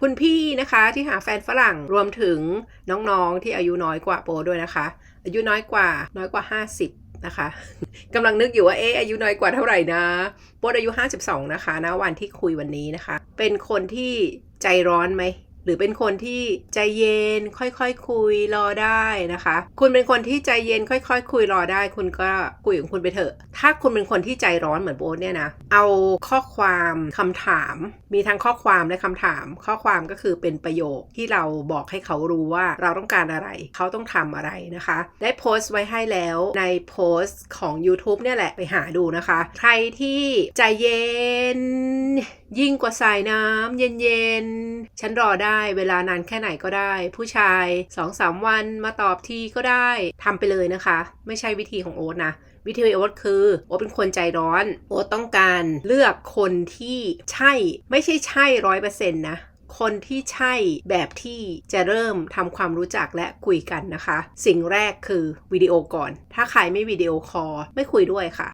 คุณพี่นะคะที่หาแฟนฝรั่งรวมถึงน้องๆที่อายุน้อยกว่าโปด้วยนะคะ อายุน้อยกว่าน้อยกว่า 50 นะคะกำลังนึกอยู่ว่าเอ๊อายุน้อยกว่าเท่าไหร่นะโปอายุ 52 นะคะณวันที่คุยวันนี้นะคะ เป็นคนที่ใจร้อนไหม หรือเป็นคนที่ใจเย็นค่อยๆคคุยรอได้นะคะ คุณเป็นคนที่ใจเย็นค่อยๆคคุยรอได้ คุณก็คุยของคุณไปเถอะ ถ้าคุณเป็นคนที่ใจร้อนเหมือนโบ๊ทเนี่ยนะเอาข้อความคำถาม มีทั้งข้อความและคำถาม ข้อความก็คือเป็นประโยคที่เราบอกให้เขารู้ว่าเราต้องการอะไร เขาต้องทำอะไรนะคะ ได้โพสต์ไว้ให้แล้วในโพสต์ของ YouTube เนี่ยแหละไปหาดูนะคะ ใครที่ใจเย็น ยิ่งกว่าสายน้ำเย็นๆฉันรอได้ได้เวลานานแค่ไหนก็ได้ ผู้ชาย 2-3 วันมาตอบทีก็ได้ทำไปเลยนะคะ ไม่ใช่วิธีของโอ๊ตนะวิธีโอ๊ตคือโอ๊ตเป็นคนใจร้อนโอ๊ตต้องการเลือกคนที่ใช่ไม่ใช่ใช่ร้อยเปอร์เซ็นต์นะคนที่ใช่แบบที่จะเริ่มทำความรู้จักและคุยกันนะคะ สิ่งแรกคือวิดีโอก่อน ถ้าใครไม่วิดีโอคอลไม่คุยด้วยค่ะ